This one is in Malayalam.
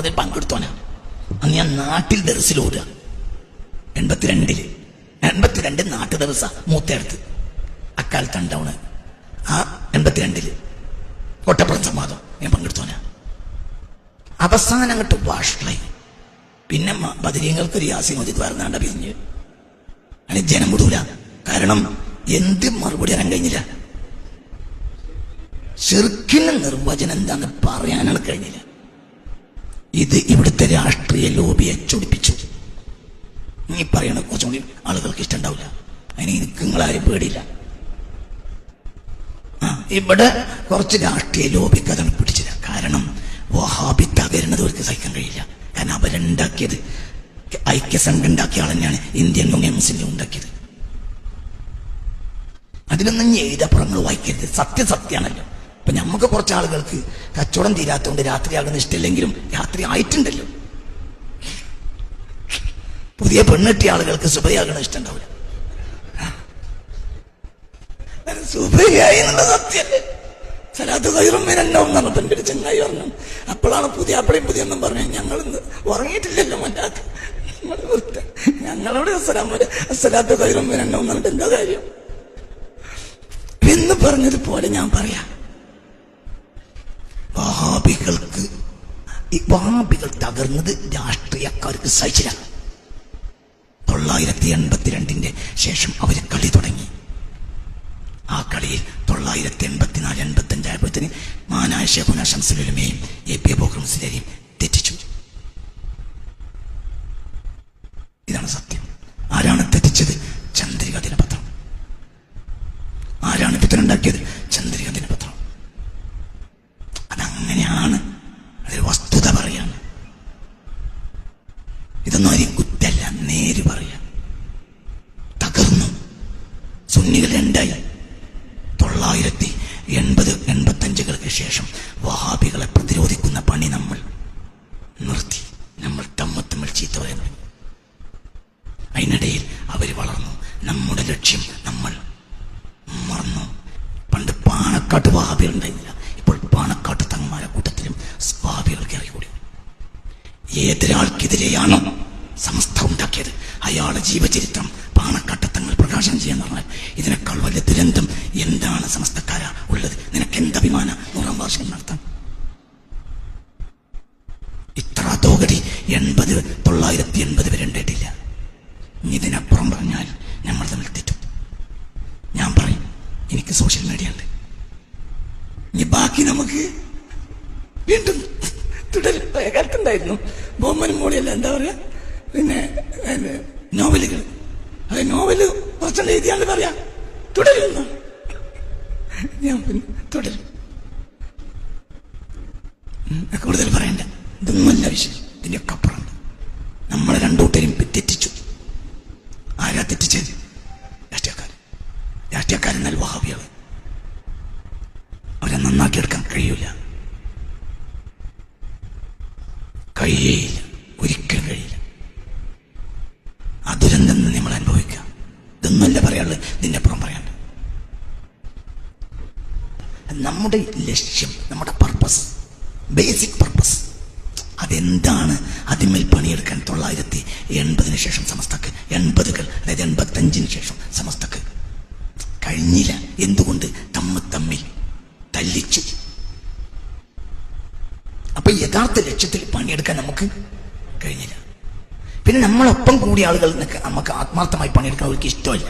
അപ്പുറത്തിൽ പങ്കെടുത്തോനാ അന്ന് ഞാൻ നാട്ടിൽ ദർസിലോടുക എൺപത്തിരണ്ടിൽ. എൺപത്തിരണ്ട് നാട്ടു ദിവസ മൂത്തേടത്ത്. അക്കാലത്ത് ഉണ്ടാവണ് ആ എൺപത്തിരണ്ടിൽ. കൊട്ടപ്പുറം സംവാദം ഞാൻ പങ്കെടുത്തോനാ അവസാനം അങ്ങോട്ട് വാഷളായി പിന്നെ ബദരീങ്ങൾക്ക് ഒരു യാസി മതി വരുന്നാണ്ട പിരിഞ്ഞ്. അങ്ങനെ ജനം വിടൂല. കാരണം എന്ത് മറുപടി അറിയാൻ കഴിഞ്ഞില്ല. ചെറുക്കിന് നിർവചനം എന്താന്ന് പറയാനാണ് കഴിഞ്ഞില്ല. ഇത് ഇവിടുത്തെ രാഷ്ട്രീയ ലോബിയെ ചൊടിപ്പിച്ചു. നീ പറയണ കുറച്ചും കൂടി ആളുകൾക്ക് ഇഷ്ടമുണ്ടാവില്ല. അതിന് എനിക്ക് നിങ്ങളാരും പേടിയില്ല ഇവിടെ കുറച്ച് രാഷ്ട്രീയ ലോബിക്ക് അതാണ് പിടിച്ചില്ല കാരണം വഹാബി തകരുന്നത് അവർക്ക് സഹിക്കാൻ കഴിയില്ല. കാരണം അവരുണ്ടാക്കിയത് ഐക്യസംഘം ഉണ്ടാക്കിയ ആൾ തന്നെയാണ് ഇന്ത്യൻ മുസ്ലിം ഉണ്ടാക്കിയത്. അതിലൊന്നും ഇനി എഴുതപ്പുറങ്ങൾ വായിക്കരുത്. സത്യം ഇപ്പൊ നമുക്ക് കുറച്ച് ആളുകൾക്ക് കച്ചവടം തീരാത്തതുകൊണ്ട് രാത്രിയാകുന്ന ഇഷ്ടമില്ലെങ്കിലും രാത്രി ആയിട്ടുണ്ടല്ലോ. പുതിയ പെണ്ണെട്ടിയ ആളുകൾക്ക് സുബയാകണ ഇഷ്ടമുണ്ടാവില്ല സുബയായി സത്യല്ലേ സലാത്ത് അപ്പോഴാണ് പുതിയ അപ്പളയും പുതിയ എന്നും പറഞ്ഞു ഞങ്ങൾ ഉറങ്ങിയിട്ടില്ലല്ലോ മറ്റാത്ത ഞങ്ങളോട് സലാത്ത് രണ്ടാവും പറഞ്ഞിട്ട് എന്താ കാര്യം. എന്ന് പറഞ്ഞതുപോലെ ഞാൻ പറയാം. വഹാബികൾക്ക് ഈ വാബികൾ തകർന്നത് രാഷ്ട്രീയക്കാർക്ക് സഹിച്ചില്ല. തൊള്ളായിരത്തി എൺപത്തിരണ്ടിന്റെ ശേഷം അവർ കളി തുടങ്ങി. ആ കളിയിൽ തൊള്ളായിരത്തി എൺപത്തിനാല് എൺപത്തി അഞ്ചായപ്പോഴത്തിന് മാനായ ഷെഖുന ഷംസുലുമയും എ പി അബൂഖർ തെറ്റിച്ചു. ഇതാണ് സത്യം. ആരാണ് തെറ്റിച്ചത്? അതങ്ങനെയാണ് അതൊരു വസ്തുത പറയാണ്. ഇതൊന്നും ആരെയും കുറ്റല്ല നേര് പറയാം. തകർന്നു. സുന്നികൾ രണ്ടായി. തൊള്ളായിരത്തി എൺപത് എൺപത്തഞ്ചുകൾക്ക് ശേഷം വഹാബികളെ പ്രതിരോധിക്കുന്ന പണി നമ്മൾ നിർത്തി. നമ്മൾ തമ്മ തമ്മിൽ ചീത്ത പറയുന്നു. അതിനിടയിൽ അവർ വളർന്നു. നമ്മുടെ ലക്ഷ്യം നമ്മൾ മറന്നു. പണ്ട് പാണക്കാട്ട് വഹാബികൾ ഉണ്ടായിരുന്നില്ല ഏതൊരാൾക്കെതിരെയാണോ സമസ്ത ഉണ്ടാക്കിയത്. അയാളുടെ ജീവചരിത്രം പാണക്കാട്ടത്തങ്ങൾ പ്രകാശനം ചെയ്യാൻ പറഞ്ഞാൽ ഇതിനേക്കാൾ വലിയ ദുരന്തം എന്താണ് സമസ്തക്കാര ഉള്ളത്? നിനക്ക് എന്ത് അഭിമാന നൂറാം വർഷം നടത്താൻ. ഇത്ര തോകടി എൺപത് തൊള്ളായിരത്തി എൺപത് വരെ ഉണ്ടായിട്ടില്ല. ഇതിനപ്പുറം പറഞ്ഞാൽ നമ്മൾ തമ്മിൽ തെറ്റും. ഞാൻ പറയും എനിക്ക് സോഷ്യൽ മീഡിയ ഉണ്ട്. ഇനി ബാക്കി നമുക്ക് വീണ്ടും തുടരും. കാലത്തുണ്ടായിരുന്നു ബൊമ്മൻ മോളിയല്ല എന്താ പറയാ? പിന്നെ നോവലുകൾ. അത് നോവൽ കുറച്ചുണ്ട് എഴുതിയാണ്ട് പറയാ. തുടരുന്നു ഞാൻ പിന്നെ തുടരും. കൂടുതൽ പറയണ്ട. ഇതൊന്നുമല്ല വിഷയം. ഇതിന്റെയൊക്കെ അപ്പുറം. നമ്മളെ രണ്ടൂട്ടരും തെറ്റിച്ചു. കഴിയേയില്ല ഒരിക്കലും കഴിയില്ല. ആ നിന്ന് നമ്മൾ അനുഭവിക്കുക ഇതൊന്നല്ല പറയാനുള്ളത് നിന്റെ അപ്പുറം പറയാണ്ട് നമ്മുടെ ലക്ഷ്യം നമ്മുടെ പർപ്പസ് ബേസിക് പർപ്പസ് അതെന്താണ്? അതിന്മേൽ പണിയെടുക്കാൻ തൊള്ളായിരത്തി എൺപതിന് ശേഷം സമസ്തക്ക് എൺപതുകൾ അതായത് എൺപത്തഞ്ചിന് ശേഷം സമസ്തക്ക്. കഴിഞ്ഞില്ല. എന്തുകൊണ്ട്? തമ്മ് തമ്മിൽ തല്ലിച്ചു അപ്പൊ യഥാർത്ഥ ലക്ഷ്യത്തിൽ പണിയെടുക്കാൻ നമുക്ക് കഴിഞ്ഞില്ല. പിന്നെ നമ്മളൊപ്പം കൂടിയ ആളുകൾ നമുക്ക് ആത്മാർത്ഥമായി പണിയെടുക്കാൻ അവർക്ക് ഇഷ്ടമല്ല.